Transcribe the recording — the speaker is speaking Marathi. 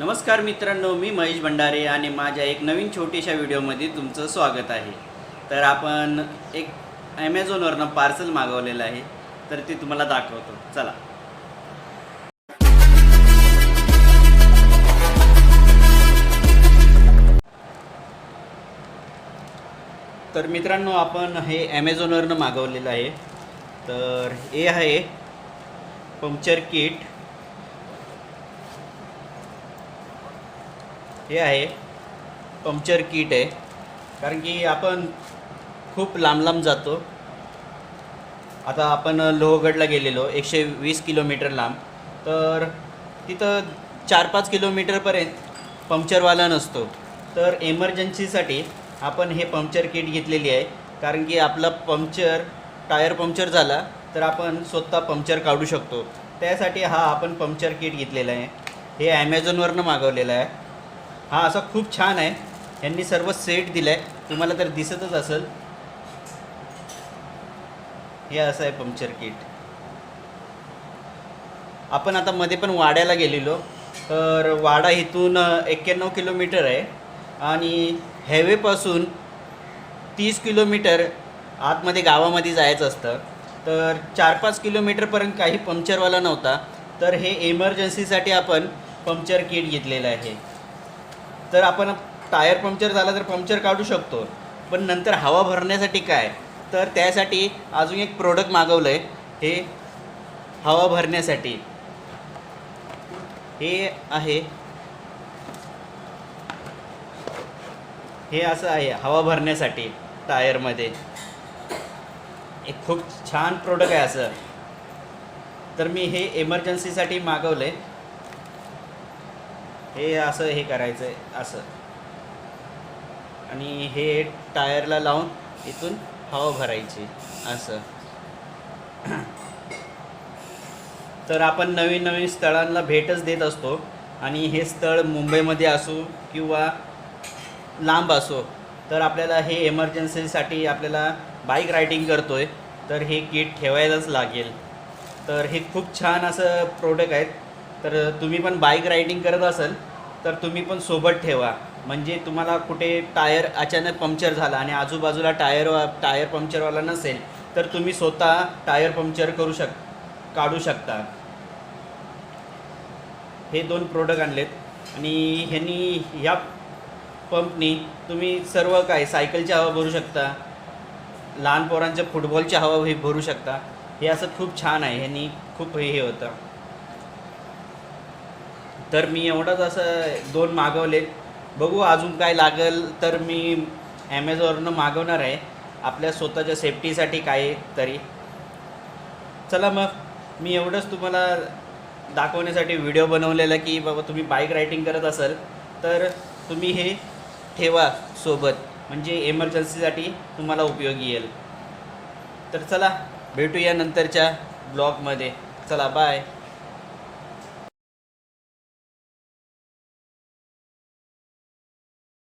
नमस्कार मित्रांनो मी महेश भंडारे आणि माझ्या एक नवीन छोटीशा व्हिडिओमध्ये तुमचं स्वागत आहे. तर आपण एक ॲमेझॉनवरनं पार्सल मागवलेलं आहे तर ते तुम्हाला दाखवतो. चला. तर मित्रांनो आपण हे ॲमेझॉनवरनं मागवलेलं आहे. तर हे आहे पंक्चर किट हे आहे पंक्चर किट आहे. कारण की आपण खूप लांब लांब जातो. आता आपण लोहगडला गेलेलो एकशे वीस किलोमीटर लांब. तर तिथं चार पाच किलोमीटरपर्यंत पंक्चरवाला नसतो. तर एमर्जन्सीसाठी आपण हे पंक्चर किट घेतलेली आहे. कारण की आपला पंक्चर टायर पंक्चर झाला तर आपण स्वतः पंक्चर काढू शकतो. त्यासाठी हा आपण पंक्चर किट घेतलेला आहे. हे ॲमेझॉनवरनं मागवलेलं आहे. हा असा खूप छान आहे. यांनी सर्व सेट दिलं आहे तुम्हाला तर दिसतच असेल. हे असं आहे पंक्चर किट आपण आता मध्ये पण वाड्याला गेलेलो. तर वाडा इथून एक्क्याण्णव किलोमीटर आहे. आणि हायवेपासून तीस किलोमीटर आतमध्ये गावामध्ये जायचं असतं. तर चार पाच किलोमीटरपर्यंत काही पंक्चरवाला नव्हता. तर हे एमर्जन्सीसाठी आपण पंक्चर किट घेतलेलं आहे. तर आपण टायर पंक्चर झाला तर पंक्चर काढू शकतो. पण नंतर हवा भरण्यासाठी काय? तर त्यासाठी अजून एक प्रोडक्ट मागवलं आहे हे हवा भरण्यासाठी. हे आहे. हे असं आहे हवा भरण्यासाठी टायरमध्ये. एक खूप छान प्रोडक्ट आहे असं. तर मी हे इमर्जन्सीसाठी मागवलं आहे हे असं हे करायचं आहे असं. आणि हे टायरला लावून इथून हवा भरायची असं. तर आपण नवीन नवीन स्थळांना भेटच देत असतो. आणि हे स्थळ मुंबईमध्ये असो किंवा लांब असो तर आपल्याला हे एमर्जन्सीसाठी आपल्याला बाईक रायडिंग करतो आहे तर हे किट ठेवायलाच लागेल. तर हे खूप छान असं प्रोडक्ट आहेत. तर तुम्ही पण बाईक रायडिंग करत असाल तर तुम्ही पण सोबत ठेवा. म्हणजे तुम्हाला कुठे टायर अचानक पंक्चर झाला आणि आजूबाजूला टायर टायर पंक्चरवाला नसेल तर तुम्ही स्वतः टायर पंक्चर करू शक काढू शकता. हे दोन प्रोडक्ट आणलेत. आणि ह्यांनी ह्या पंपनी तुम्ही सर्व काय सायकलची हवा भरू शकता. लहान पोरांच्या फुटबॉलची हवा हे भरू शकता. हे असं खूप छान आहे. ह्यांनी खूप हे हे होतं. तर मी एवढंच असं दोन मागवलेत. बघू अजून काय लागेल तर मी ॲमेझॉनवरनं मागवणार आहे. आपल्या स्वतःच्या सेफ्टीसाठी काय तरी. चला मग मी एवढंच तुम्हाला दाखवण्यासाठी व्हिडिओ बनवलेला की बाबा तुम्ही बाईक रायडिंग करत असाल तर तुम्ही हे ठेवा सोबत. म्हणजे एमर्जन्सीसाठी तुम्हाला उपयोगी येईल. तर चला भेटूया नंतरच्या ब्लॉगमध्ये चला बाय